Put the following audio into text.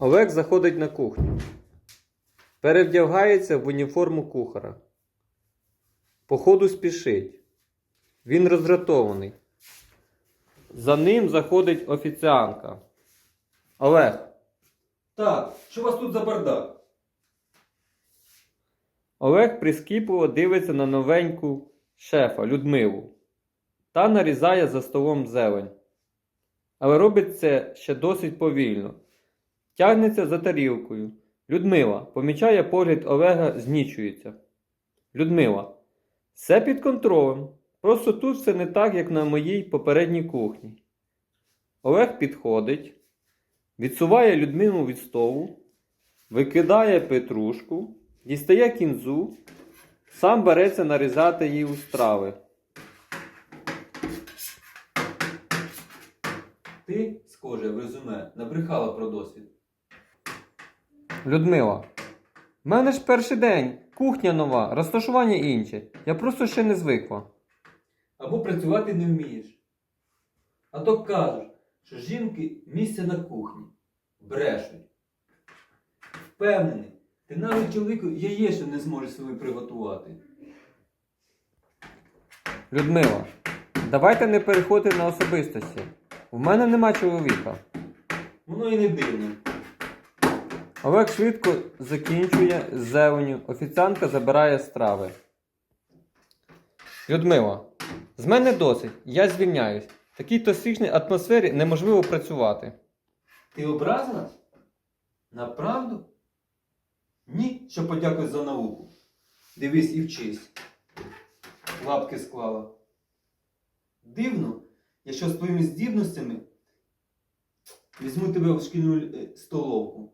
Олег заходить на кухню. Перевдягається в уніформу кухара. Походу спішить. Він роздратований. За ним заходить офіціантка. Олег. Так, що у вас тут за бардак? Олег прискіпливо дивиться на новеньку шефа Людмилу та нарізає за столом зелень. Але робить це ще досить повільно. Тягнеться за тарілкою. Людмила помічає погляд Олега, знічується. Людмила. Все під контролем. Просто тут все не так, як на моїй попередній кухні. Олег підходить, відсуває Людмилу від столу, викидає петрушку, дістає кінзу, сам береться нарізати її у страви. Ти, схоже, в резюме набрехала про досвід. Людмила. В мене ж перший день, кухня нова, розташування інше. Я просто ще не звикла. Або працювати не вмієш. А то кажуть, що жінки місце на кухні. Брешуть. Впевнений, ти навіть чоловіку яєчню не зможеш собі приготувати. Людмила, давайте не переходити на особистості. В мене нема чоловіка. Воно і не дивно. Олег швидко закінчує зеленю, офіціантка забирає страви. Людмила, з мене досить, я звільняюсь. В такій токсичній атмосфері неможливо працювати. Ти образилась? Направду? Ні, що подякуй за науку. Дивись і вчись. Лапки склала. Дивно, якщо з твоїми здібностями візьму тебе в шкільну е, столовку.